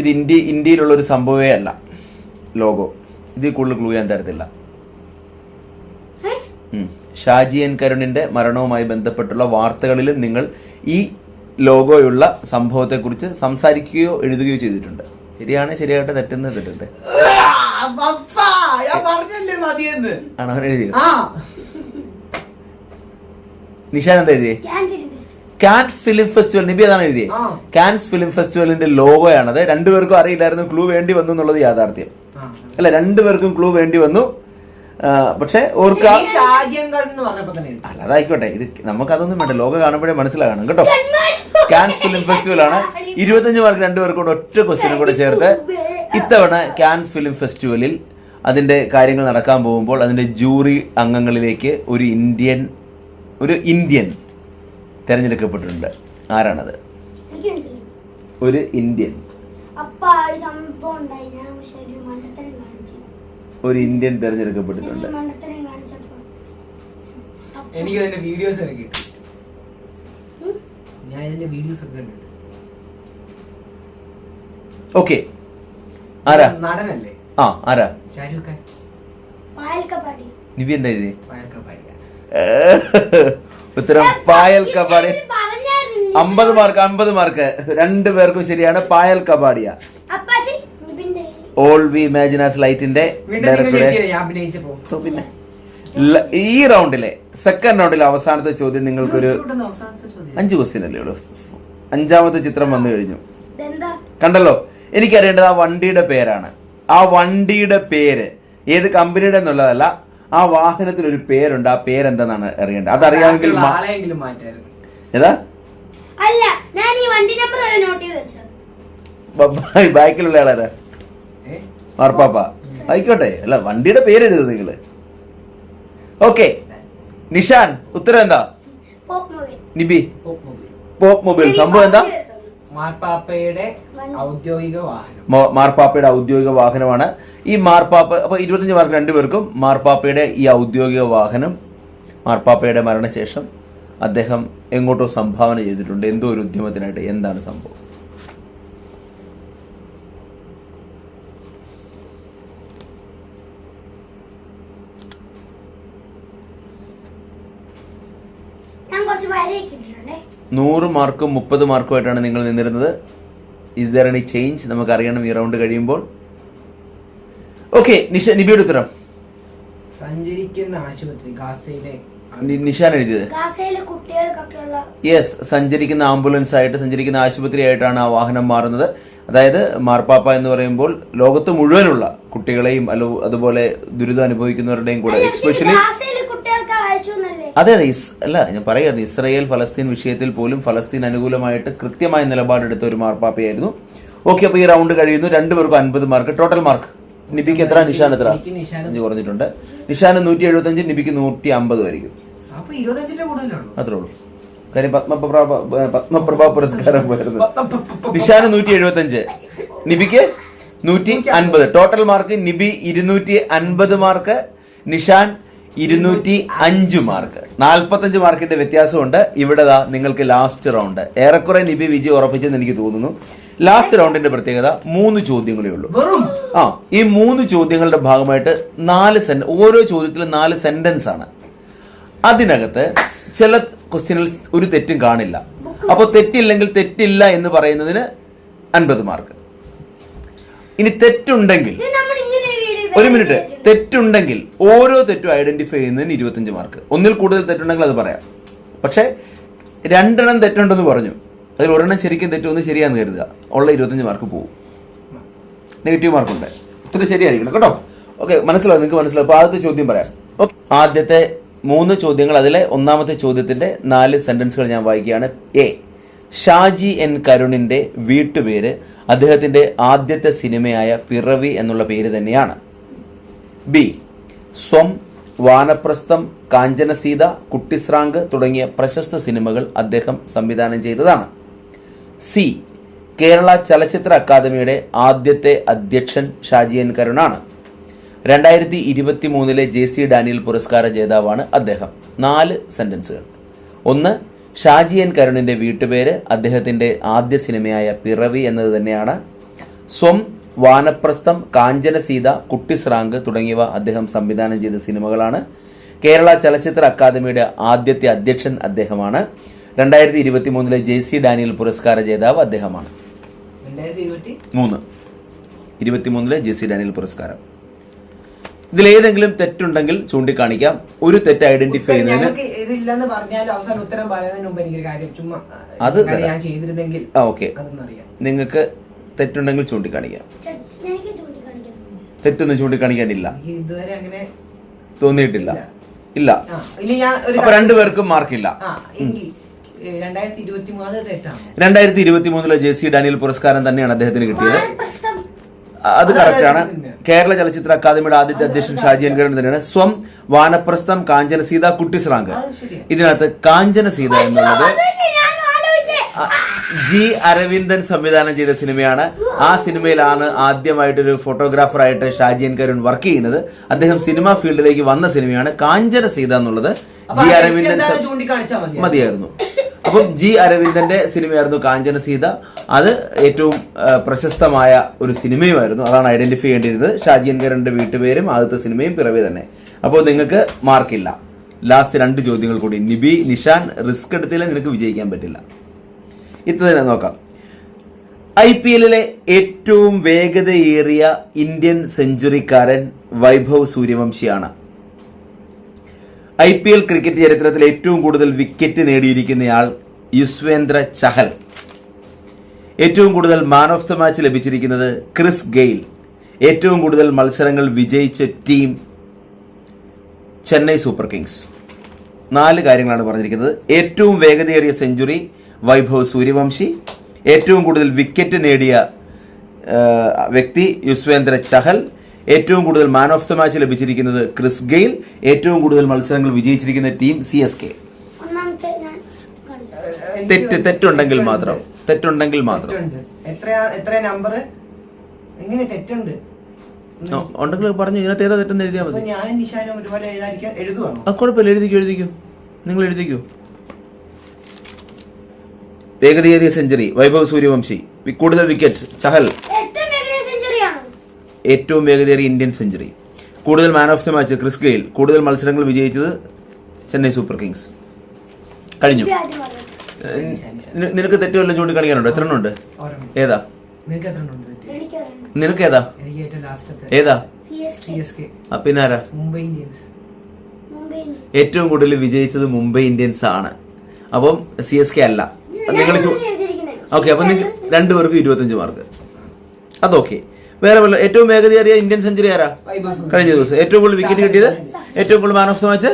ഇത് ഇന്ത്യ ഇന്ത്യയിലുള്ള ഒരു സംഭവമേ അല്ല ലോഗോ ഇതിൽ കൂടുതൽ ക്ലൂ ഞാൻ തരത്തില്ല. ഷാജി എൻ കരുണിന്റെ മരണവുമായി ബന്ധപ്പെട്ടുള്ള വാർത്തകളിലും നിങ്ങൾ ഈ ലോഗോയുള്ള സംഭവത്തെക്കുറിച്ച് സംസാരിക്കുകയോ എഴുതുകയോ ചെയ്തിട്ടുണ്ട്. ശരിയാണ് ശരിയായിട്ട് തെറ്റുന്നതിട്ടുണ്ട് മതിയെന്ന്. എഴുതിയത് നിഷാൻ എന്താ എഴുതിയേ? കാൻസ് ഫിലിം ഫെസ്റ്റിവൽ നിബി അതാണ് എഴുതിയേ? കാൻസ് ഫിലിം ഫെസ്റ്റിവലിന്റെ ലോഗോയാണത് രണ്ടുപേർക്കും അറിയില്ലായിരുന്നു ക്ലൂ വേണ്ടി വന്നു എന്നുള്ളത് യാഥാർത്ഥ്യം. അല്ല രണ്ടുപേർക്കും ക്ലൂ വേണ്ടി വന്നു. പക്ഷെ ഓർക്ക ഈ എന്ന് പറഞ്ഞപ്പോ തന്നെ ഉണ്ട്. അല്ല അതായിക്കോട്ടെ. ഇത് നമുക്ക് അതൊന്നും വേണ്ട. ലോഗോ കാണുമ്പോഴേ മനസ്സിലാകണം കേട്ടോ. കാൻസ് ഫിലിം ഫെസ്റ്റിവൽ ആണ്. ഇരുപത്തഞ്ച് മാർക്ക് രണ്ടുപേർക്കും കൂടെ ഒറ്റ ക്വസ്റ്റിനും കൂടെ ചേർത്ത് ഇത്തവണ കാൻസ് ഫിലിം ഫെസ്റ്റിവലിൽ അതിന്റെ കാര്യങ്ങൾ നടക്കാൻ പോകുമ്പോൾ അതിന്റെ ജൂറി അംഗങ്ങളിലേക്ക് ഒരു ഇന്ത്യൻ ഒരു ഇന്ത്യൻ തിരഞ്ഞെടുക്കപ്പെട്ടിട്ടുണ്ട്. ആരാണത്? ഒരു ഇന്ത്യൻ. ഒരു ഇന്ത്യൻ തിരഞ്ഞെടുക്കപ്പെട്ടിട്ടുണ്ട്. എനിക്ക് അതിന്റെ വീഡിയോസ് ഒക്കെ കിട്ടി. ഞാൻ ഇതിന്റെ വീഡിയോസ് ഒക്കെ കണ്ടിട്ടുണ്ട്. ഓക്കെ. ആരാ? നടനല്ലേ? ആ ആരാ? ഷാരൂഖ് ഖാൻ. പായൽ കപാടി നിവി എന്താ എഴുതി പയർക്ക പാടിയ (laughs) ഉത്തരം പായൽ കബാഡി. അമ്പത് മാർക്ക് അമ്പത് മാർക്ക്. രണ്ടു പേർക്കും ശരിയാണ് Payal Kapadia. All we imagine as ലൈറ്റിന്റെ ഡയറക്ടറുടെ പിന്നെ. ഈ റൗണ്ടിലെ സെക്കൻഡ് റൗണ്ടിലെ അവസാനത്തെ ചോദ്യം നിങ്ങൾക്കൊരു അഞ്ച് ക്വസ്റ്റ്യൻ അല്ലേ ഉള്ളൂ? അഞ്ചാമത്തെ ചിത്രം വന്നു കഴിഞ്ഞു. കണ്ടല്ലോ? എനിക്കറിയേണ്ടത് ആ വണ്ടിയുടെ പേരാണ്. ആ വണ്ടിയുടെ പേര് ഏത് കമ്പനിയുടെ എന്നുള്ളതല്ല ആ വാഹനത്തിന് ഒരു പേരുണ്ട്. ആ പേരെന്താണെന്നാണ് അറിയേണ്ടത്? അതറിയാമെങ്കിൽ മാറ്റായിരുന്നു. ഏതാ? അല്ല ഞാൻ ഈ വണ്ടി നമ്പർ വരെ നോട്ട് ചെയ്ത് വെച്ചത്. ബ- ബാക്കിലുള്ള ആളാരാ? മാർപ്പാപ്പ. ആയിക്കോട്ടെ. അല്ല വണ്ടിയുടെ പേര് എഴുതുന്നത് നിങ്ങൾ. ഓക്കെ. നിഷാൻ ഉത്തരം എന്താ? Nibi. Pop mobile. Pop mobile. സംഭവം എന്താ? മാർപ്പാപ്പയുടെ ഔദ്യോഗിക വാഹനം. മാർപ്പാപ്പയുടെ ഔദ്യോഗിക വാഹനമാണ്. ഈ മാർപ്പാപ്പ അപ്പൊ ഇരുപത്തഞ്ച് മാർക്ക് രണ്ടുപേർക്കും മാർപ്പാപ്പയുടെ ഈ ഔദ്യോഗിക വാഹനം മാർപ്പാപ്പയുടെ മരണശേഷം അദ്ദേഹം എങ്ങോട്ടോ സംഭാവന ചെയ്തിട്ടുണ്ട്. എന്തോ ഒരു ഉദ്യമത്തിനായിട്ട് എന്താണ് സംഭവം ഞാൻ കുറച്ച് വരയൊക്കെ ഇട്ടിട്ടുണ്ടേ നൂറ് മാർക്കും മുപ്പത് മാർക്കുമായിട്ടാണ് നിങ്ങൾ നിന്നിരുന്നത്. ഇസ് ദർ എനി ചേഞ്ച് നമുക്ക് അറിയണം ഈ റൗണ്ട് കഴിയുമ്പോൾ. ഓക്കെ നിഷ നിബിയുടെ ഉത്തരം. സഞ്ചരിക്കുന്ന ആശുപത്രി ഗാസയിലെ നിഷാൻ എഴുതിയത്. യെസ് സഞ്ചരിക്കുന്ന ആംബുലൻസ് ആയിട്ട് സഞ്ചരിക്കുന്ന ആശുപത്രി ആയിട്ടാണ് ആ വാഹനം മാറുന്നത്. അതായത് മാർപ്പാപ്പ എന്ന് പറയുമ്പോൾ ലോകത്ത് മുഴുവനുള്ള കുട്ടികളെയും അല്ല അതുപോലെ ദുരിതം അനുഭവിക്കുന്നവരുടെയും കൂടെ എക്സ്പെഷ്യലി ഗാസയിലെ കുട്ടികൾക്ക് അയച്ചു എന്നല്ലേ അതെ അതെ ഇസ് അല്ല ഞാൻ പറയുന്നത് ഇസ്രയേൽ ഫലസ്തീൻ വിഷയത്തിൽ പോലും ഫലസ്തീൻ അനുകൂലമായിട്ട് കൃത്യമായ നിലപാടെടുത്ത ഒരു മാർപ്പാപ്പയായിരുന്നു. ഓക്കെ അപ്പൊ ഈ റൗണ്ട് കഴിയുന്നു. രണ്ടുപേർക്കും അൻപത് മാർക്ക്. ടോട്ടൽ മാർക്ക് നിബിക്ക് എത്ര? നിഷാൻ എത്ര? കുറഞ്ഞിട്ടുണ്ട് നിഷാൻ അഞ്ച് കുറഞ്ഞിട്ടുണ്ട് നിഷാന് നൂറ്റി എഴുപത്തി അഞ്ച് നിബിക്ക് നൂറ്റി അമ്പത് ആയിരിക്കും അത്രേ ഉള്ളൂ. കാര്യം പത്മപ്രഭ പത്മപ്രഭ പുരസ്കാരം പോയിരുന്നു നിഷാന് നൂറ്റി എഴുപത്തി അഞ്ച് നിബിക്ക് നൂറ്റി അൻപത് ടോട്ടൽ മാർക്ക് നിബി ഇരുന്നൂറ്റി അൻപത് മാർക്ക് നിഷാൻ ഇരുന്നൂറ്റി അഞ്ച് മാർക്ക് നാൽപ്പത്തഞ്ച് മാർക്കിന്റെ വ്യത്യാസമുണ്ട്. ഇവിടെ നിങ്ങൾക്ക് ലാസ്റ്റ് റൗണ്ട് ഏറെക്കുറെ നിബി വിജയം ഉറപ്പിച്ചെന്ന് എനിക്ക് തോന്നുന്നു. ലാസ്റ്റ് റൗണ്ടിന്റെ പ്രത്യേകത മൂന്ന് ചോദ്യങ്ങളേ ഉള്ളൂ. വെറും? ആ ഈ മൂന്ന് ചോദ്യങ്ങളുടെ ഭാഗമായിട്ട് നാല് സെൻ ഓരോ ചോദ്യത്തിലും നാല് സെന്റൻസ് ആണ്. അതിനകത്ത് ചില ക്വസ്റ്റ്യനിൽ ഒരു തെറ്റും കാണില്ല. അപ്പോൾ തെറ്റില്ലെങ്കിൽ തെറ്റില്ല എന്ന് പറയുന്നതിന് അൻപത് മാർക്ക് ഇനി തെറ്റുണ്ടെങ്കിൽ ഒരു മിനിറ്റ്. തെറ്റുണ്ടെങ്കിൽ ഓരോ തെറ്റും ഐഡന്റിഫൈ ചെയ്യുന്നതിന് ഇരുപത്തഞ്ച് മാർക്ക് ഒന്നിൽ കൂടുതൽ തെറ്റുണ്ടെങ്കിൽ അത് പറയാം. പക്ഷേ രണ്ടെണ്ണം തെറ്റുണ്ടെന്ന് പറഞ്ഞു. അതിൽ ഒരെണ്ണം ശരിക്കും തെറ്റുമെന്ന് ശരിയാന്ന് കരുതുക. ഉള്ള ഇരുപത്തഞ്ച് മാർക്ക് പോകും നെഗറ്റീവ് മാർക്കുണ്ട് ഇത്ര ശരിയായിരിക്കണം കേട്ടോ? ഓക്കെ മനസ്സിലാവും നിങ്ങൾക്ക് മനസ്സിലാവും അപ്പോൾ ആദ്യത്തെ ചോദ്യം പറയാം. ആദ്യത്തെ മൂന്ന് ചോദ്യങ്ങൾ അതിലെ ഒന്നാമത്തെ ചോദ്യത്തിന്റെ നാല് സെന്റൻസുകൾ ഞാൻ വായിക്കുകയാണ്. എ ഷാജി എൻ കരുണിന്റെ വീട്ടുപേര് അദ്ദേഹത്തിന്റെ ആദ്യത്തെ സിനിമയായ പിറവി എന്നുള്ള പേര് തന്നെയാണ്. ബി. സ്വം വാനപ്രസ്ഥം കാഞ്ചനസീത കുട്ടിസ്രാങ്ക് തുടങ്ങിയ പ്രശസ്ത സിനിമകൾ അദ്ദേഹം സംവിധാനം ചെയ്തതാണ്. സി. കേരള ചലച്ചിത്ര അക്കാദമിയുടെ ആദ്യത്തെ അധ്യക്ഷൻ ഷാജിയൻ കരുണാണ്. രണ്ടായിരത്തി ഇരുപത്തി മൂന്നിലെ ജെ സി ഡാനിയൽ പുരസ്കാര ജേതാവാണ് അദ്ദേഹം. നാല് സെന്റൻസുകൾ. ഒന്ന് ഷാജി എൻ കരുണിന്റെ വീട്ടുപേര് അദ്ദേഹത്തിന്റെ ആദ്യ സിനിമയായ പിറവി എന്നത് തന്നെയാണ്. സ്വം വാനപ്രസ്ഥം കാഞ്ചനസീത കുട്ടിസ്രാങ്ക് തുടങ്ങിയവ അദ്ദേഹം സംവിധാനം ചെയ്ത സിനിമകളാണ്. കേരള ചലച്ചിത്ര അക്കാദമിയുടെ ആദ്യത്തെ അധ്യക്ഷൻ അദ്ദേഹമാണ്. രണ്ടായിരത്തി ഇരുപത്തി മൂന്നിലെ ജെ സി ഡാനിയൽ പുരസ്കാര ജേതാവ് അദ്ദേഹമാണ്. ഇരുപത്തി മൂന്ന്. ഇരുപത്തിമൂന്നിലെ ജെ സി ഡാനിയൽ പുരസ്കാരം. ഇതിലേതെങ്കിലും തെറ്റുണ്ടെങ്കിൽ ചൂണ്ടിക്കാണിക്കാം. ഒരു തെറ്റ് ഐഡന്റിഫൈ ചെയ്യുന്നതിന് ഞങ്ങൾക്ക് ഇതില്ലെന്ന് പറഞ്ഞാലും അവസാനം ഉത്തരം പറയുന്നതിന് മുമ്പ് എനിക്കൊരു കാര്യം ചുമ്മാ അത് നിങ്ങൾക്ക് തെറ്റുണ്ടെങ്കിൽ ചൂണ്ടിക്കാണിക്കാം. തെറ്റൊന്നും ചൂണ്ടിക്കാണിക്കാനില്ല. ഇതുവരെ അങ്ങനെ തോന്നിയിട്ടില്ല. ഇല്ല. അപ്പൊ രണ്ടുപേർക്കും മാർക്കില്ല. രണ്ടായിരത്തി ഇരുപത്തി മൂന്നിലെ ജെ സി ഡാനിയൽ പുരസ്കാരം തന്നെയാണ് അദ്ദേഹത്തിന് കിട്ടിയത്. അത് കറക്റ്റാണ് ആണ്. കേരള ചലച്ചിത്ര അക്കാദമിയുടെ ആദ്യത്തെ അധ്യക്ഷൻ ഷാജി അൻകരൻ തന്നെയാണ്. സ്വം വാനപ്രസ്ഥം കാഞ്ചന സീത കുട്ടിസ്രാങ്ക് ഇതിനകത്ത് കാഞ്ചന സീത എന്നുള്ളത് ഞാൻ ആലോചിച്ചേ. ജി അരവിന്ദൻ സംവിധാനം ചെയ്ത സിനിമയാണ്. ആ സിനിമയിലാണ് ആദ്യമായിട്ടൊരു ഫോട്ടോഗ്രാഫറായിട്ട് ഷാജി എൻ കരുൺ വർക്ക് ചെയ്യുന്നത്. അദ്ദേഹം സിനിമാ ഫീൽഡിലേക്ക് വന്ന സിനിമയാണ് കാഞ്ചന സീത എന്നുള്ളത്. ജി അരവിന്ദൻ മതിയായിരുന്നു. അപ്പം ജി അരവിന്ദന്റെ സിനിമയായിരുന്നു കാഞ്ചന സീത. അത് ഏറ്റവും പ്രശസ്തമായ ഒരു സിനിമയുമായിരുന്നു. അതാണ് ഐഡന്റിഫൈ ചെയ്യേണ്ടിയിരുന്നത്. ഷാജി എൻ കരുണിന്റെ വീട്ടുപേരും ആദ്യത്തെ സിനിമയും പിറവി തന്നെ. അപ്പോൾ നിങ്ങൾക്ക് മാർക്കില്ല ലാസ്റ്റ് രണ്ട് ചോദ്യങ്ങൾ കൂടി. നിബി നിഷാൻ റിസ്ക് എടുത്തില്ല നിനക്ക് വിജയിക്കാൻ പറ്റില്ല. ഇത് തന്നെ നോക്കാം. ഐ പി എല്ലിലെ ഏറ്റവും വേഗതയേറിയ ഇന്ത്യൻ സെഞ്ചുറിക്കാരൻ വൈഭവ് സൂര്യവംശിയാണ്. ഐ പി എൽ ക്രിക്കറ്റ് ചരിത്രത്തിൽ ഏറ്റവും കൂടുതൽ വിക്കറ്റ് നേടിയിരിക്കുന്നയാൾ യുസ്വേന്ദ്ര ചഹൽ. ഏറ്റവും കൂടുതൽ മാൻ ഓഫ് ദ മാച്ച് ലഭിച്ചിരിക്കുന്നത് ക്രിസ് ഗെയിൽ. ഏറ്റവും കൂടുതൽ മത്സരങ്ങൾ വിജയിച്ച ടീം ചെന്നൈ സൂപ്പർ കിങ്സ്. നാല് കാര്യങ്ങളാണ് പറഞ്ഞിരിക്കുന്നത്. ഏറ്റവും വേഗതയേറിയ സെഞ്ചുറി വൈഭവ് സൂര്യവംശി. ഏറ്റവും കൂടുതൽ വിക്കറ്റ് നേടിയ വ്യക്തി യുസ്വേന്ദ്ര ചഹൽ. ഏറ്റവും കൂടുതൽ മാൻ ഓഫ് ദ മാച്ച് ലഭിച്ചിരിക്കുന്നത് ക്രിസ് ഗെയിൽ. ഏറ്റവും കൂടുതൽ മത്സരങ്ങൾ വിജയിച്ചിരിക്കുന്ന ടീം സി എസ് കെ തെറ്റ് തെറ്റുണ്ടെങ്കിൽ മാത്രം. തെറ്റുണ്ടെങ്കിൽ മാത്രം. എത്ര എത്ര നമ്പർ എങ്ങനെ തെറ്റുണ്ട്? ആ, ഉണ്ടെങ്കിൽ പറഞ്ഞു. ഇതിനകത്ത് ഏതാ തെറ്റെന്ന് എഴുതിയാൽ മതി. കുഴപ്പമില്ല. എഴുതിക്കോ എഴുതിക്കോ. നിങ്ങൾ എഴുതിക്കോ. വേഗതയേറിയ സെഞ്ചുറി. വൈഭവ് സൂര്യവംശി. കൂടുതൽ വിക്കറ്റ്. ചഹൽ. ഏറ്റവും വേഗത സെഞ്ചുറിയാണ്? ഏറ്റവും വേഗതയേറിയ ഇന്ത്യൻ സെഞ്ചുറി. കൂടുതൽ man of the match Chris Gayle. കൂടുതൽ മത്സരങ്ങൾ വിജയിച്ചത് ചെന്നൈ സൂപ്പർ കിങ്സ്. കഴിഞ്ഞു. നിനക്ക് തെറ്റുമല്ലോ ചൂണ്ടിക്കാണിക്കാനുണ്ടോ എത്ര എണ്ണം ഉണ്ട് ഏതാ? നിനക്ക് ഏതാ? എനിക്ക് ഏറ്റവും ലാസ്റ്റത്തെ. ഏതാ? പിന്നെ ആരാ മുംബൈ ഇന്ത്യൻസ്. മുംബൈ ഏറ്റവും കൂടുതൽ വിജയിച്ചത് മുംബൈ ഇന്ത്യൻസ് ആണ്. അപ്പം സി എസ് കെ അല്ല. നിങ്ങൾ ഓക്കെ അപ്പം നിങ്ങൾക്ക് രണ്ടുപേർക്കും ഇരുപത്തഞ്ച് മാർക്ക് അതൊക്കെ. വേറെ വല്ല ഏറ്റവും വേഗതയേറിയ ഇന്ത്യൻ സെഞ്ചുറി ആരാ. കഴിഞ്ഞ ദിവസം ഏറ്റവും കൂടുതൽ വിക്കറ്റ് കിട്ടിയത്? ഏറ്റവും കൂടുതൽ മാൻ ഓഫ് ദ മാച്ച്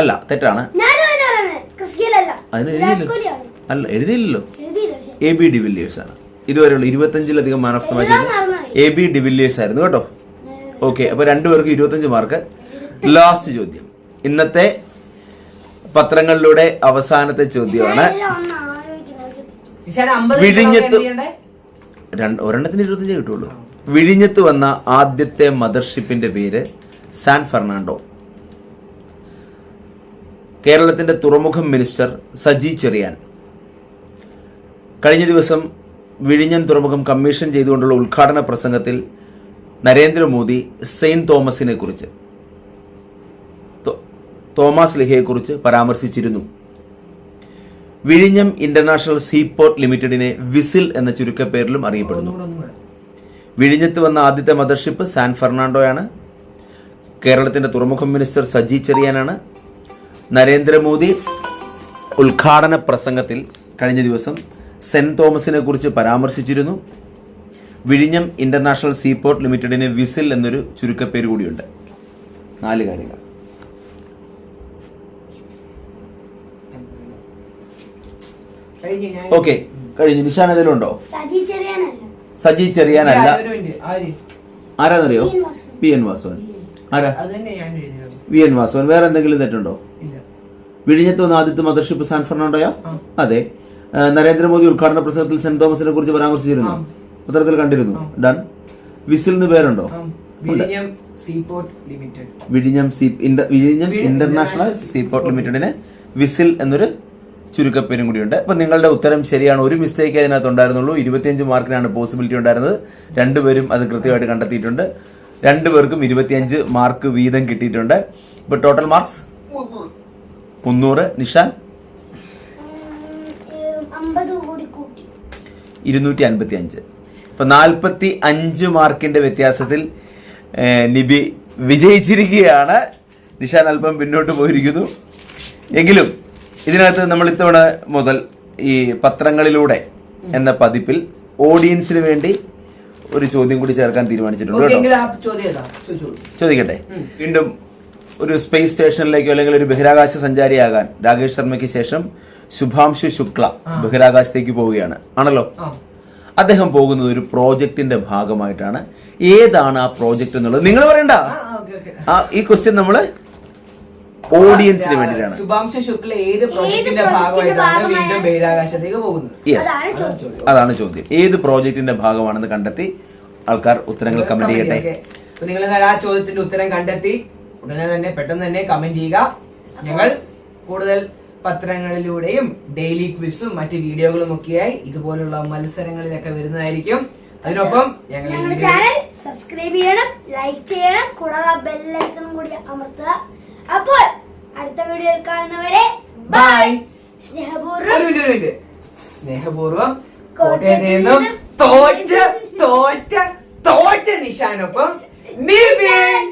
അല്ല തെറ്റാണ്. അതിനാ പറയുന്നത് അതിന് എഴുതിയില്ല അല്ല എഴുതിയില്ലല്ലോ. എ ബി ഡിവില്ലിയേഴ്സ് ആണ്. ഇതുവരെയുള്ള ഇരുപത്തഞ്ചിലധികം man of the match. A B de Villiers ആയിരുന്നു കേട്ടോ. ഓക്കെ അപ്പൊ രണ്ടുപേർക്ക് ഇരുപത്തഞ്ച് മാർക്ക് ലാസ്റ്റ് ചോദ്യം. ഇന്നത്തെ പത്രങ്ങളിലൂടെ അവസാനത്തെ ചോദ്യമാണ്. വിഴിഞ്ഞത്ത് രണ്ട് ഒരെണ്ണത്തിന് ഇരുപത്തഞ്ചേ കിട്ടുള്ളൂ. വിഴിഞ്ഞത്ത് വന്ന ആദ്യത്തെ മദർഷിപ്പിന്റെ പേര് സാൻ ഫെർണാണ്ടോ. കേരളത്തിന്റെ തുറമുഖം മിനിസ്റ്റർ സജി ചെറിയാൻ. കഴിഞ്ഞ ദിവസം വിഴിഞ്ഞം തുറമുഖം കമ്മീഷൻ ചെയ്തുകൊണ്ടുള്ള ഉദ്ഘാടന പ്രസംഗത്തിൽ നരേന്ദ്രമോദി സെയിന്റ് തോമസിനെ കുറിച്ച്. തോമസ് ലിഹയെക്കുറിച്ച് പരാമർശിച്ചിരുന്നു. വിഴിഞ്ഞം ഇന്റർനാഷണൽ സീപോർട്ട് ലിമിറ്റഡിനെ വിസിൽ എന്ന ചുരുക്കപ്പേരിലും അറിയപ്പെടുന്നു. വിഴിഞ്ഞത്ത് വന്ന ആദ്യത്തെ മദർഷിപ്പ് സാൻ ഫെർണാണ്ടോയാണ്. കേരളത്തിന്റെ തുറമുഖം മിനിസ്റ്റർ സജി ചെറിയാനാണ്. നരേന്ദ്രമോദി ഉദ്ഘാടന പ്രസംഗത്തിൽ കഴിഞ്ഞ ദിവസം സെന്റ് തോമസിനെ കുറിച്ച് പരാമർശിച്ചിരുന്നു. വിഴിഞ്ഞം ഇന്റർനാഷണൽ സീപോർട്ട് ലിമിറ്റഡിന് വിസിൽ എന്നൊരു ചുരുക്കപ്പേര് കൂടിയുണ്ട്. നാല് കാര്യങ്ങൾ കഴിഞ്ഞു ഞാൻ ഓക്കെ കഴിഞ്ഞു. നിഷാൻ ഏതെങ്കിലും ഉണ്ടോ? സജി ചെറിയാനല്ല. സജി ചെറിയാനല്ല. ഒരു മിനിറ്റ്? ആര്? ആരാന്നറിയോ? പി. എൻ. വാസവൻ ആരാ? അത് ഞാൻ എഴുതിയത്. വി എൻ വാസവൻ വേറെ എന്തെങ്കിലും തെറ്റുണ്ടോ? ഇല്ല. വിഴിഞ്ഞത്ത് വന്ന ആദ്യത്തെ മദർഷിപ്പ് സാൻ ഫെർണാണ്ടോയോ? അതെ. നരേന്ദ്രമോദി ഉദ്ഘാടന പ്രസംഗത്തിൽ സെന്റ് തോമസിനെ കുറിച്ച് പരാമർശിച്ചിരുന്നു. പത്രത്തിൽ കണ്ടിരുന്നു. ഡൺ. വിസിൽ എന്ന് പേരുണ്ടോ. വിഴിഞ്ഞം സീപോർട്ട് ലിമിറ്റഡ്. വിഴിഞ്ഞം സീ വിഴിഞ്ഞം ഇന്റർനാഷണൽ സീപോർട്ട് ലിമിറ്റഡിന് വിസിൽ എന്നൊരു ചുരുക്കപ്പേരും കൂടിയുണ്ട്. അപ്പൊ നിങ്ങളുടെ ഉത്തരം ശരിയാണ്. ഒരു മിസ്റ്റേക്ക് അതിനകത്ത് ഉണ്ടായിരുന്നുള്ളൂ. ഇരുപത്തിയഞ്ച് മാർക്കിനാണ് പോസിബിലിറ്റി ഉണ്ടായിരുന്നത്. രണ്ടുപേരും അത് കൃത്യമായിട്ട് കണ്ടെത്തിയിട്ടുണ്ട്. രണ്ടുപേർക്കും ഇരുപത്തിയഞ്ച് മാർക്ക് വീതം കിട്ടിയിട്ടുണ്ട്. ഇപ്പൊ ടോട്ടൽ മാർക്സ് മുന്നൂറ്. നിഷാൻ? ഇരുന്നൂറ്റി അൻപത്തി അഞ്ച് അപ്പൊ നാൽപ്പത്തി അഞ്ച് മാർക്കിന്റെ വ്യത്യാസത്തിൽ നിബി വിജയിച്ചിരിക്കുകയാണ്. നിഷാൻ അല്പം പിന്നോട്ട് പോയിരിക്കുന്നു. എങ്കിലും ഇതിനകത്ത് നമ്മൾ ഇത്തവണ മുതൽ ഈ പത്രങ്ങളിലൂടെ എന്ന പതിപ്പിൽ ഓഡിയൻസിന് വേണ്ടി ഒരു ചോദ്യം കൂടി ചേർക്കാൻ തീരുമാനിച്ചിട്ടുണ്ട് കേട്ടോ. ചോദിക്കട്ടെ. വീണ്ടും ഒരു സ്പേസ് സ്റ്റേഷനിലേക്കോ അല്ലെങ്കിൽ ഒരു ബഹിരാകാശ സഞ്ചാരിയാകാൻ രാകേഷ് ശർമ്മയ്ക്ക് ശേഷം ശുഭാംശു ശുക്ല. ബഹിരാകാശത്തേക്ക് പോവുകയാണ്. ആണല്ലോ? അദ്ദേഹം പോകുന്നത് ഒരു പ്രോജക്റ്റിന്റെ ഭാഗമായിട്ടാണ്. ഏതാണ് ആ പ്രോജക്റ്റ് എന്നുള്ളത്? നിങ്ങൾ പറയണ്ട. ആ, ഈ ക്വസ്റ്റ്യൻ നമ്മൾ ഓഡിയൻസിന് വേണ്ടിയിട്ടാണ്. ശുഭാംശു ശുക്ല ഏത് പ്രോജക്റ്റിന്റെ ഭാഗമായിട്ടാണ് ഭാഗമായി- വീണ്ടും ബഹിരാകാശത്തേക്ക് പോകുന്നത്? യെസ് അതാണ് ചോദ്യം. ചോദ്യം. അതാണ് ചോദ്യം. ഏത് പ്രോജക്റ്റിന്റെ ഭാഗമാണെന്ന് കണ്ടെത്തി ആൾക്കാർ ഉത്തരങ്ങൾ കമന്റ് ചെയ്യട്ടെ? നിങ്ങൾ ആ ചോദ്യത്തിന്റെ ഉത്തരം കണ്ടെത്തി. ഉടനെ തന്നെ പെട്ടെന്ന് തന്നെ കമന്റ് ചെയ്യുക. ഞങ്ങൾ കൂടുതൽ പത്രങ്ങളിലൂടെയും ഡെയിലി ക്വിസും മറ്റ് വീഡിയോകളും ഒക്കെയായി ഇതുപോലുള്ള മത്സരങ്ങളിലൊക്കെ വരുന്നതായിരിക്കും. അതിനൊപ്പം ഞങ്ങൾ ഞങ്ങളുടെ ചാനൽ സബ്സ്ക്രൈബ് ചെയ്യണം ലൈക്ക് ചെയ്യണം കൂടാതെ ബെല്ലൈക്കണം കൂടി അമർത്തുക. അപ്പോൾ അടുത്ത വീഡിയോയിൽ കാണുന്നവരെ ബൈ സ്നേഹപൂർവം ഒരു മിനിറ്റ് സ്നേഹപൂർവം കോട്ടയത്ത് നിന്നും തോറ്റ തോറ്റ തോറ്റ നിശാനൊപ്പം നിവിൻ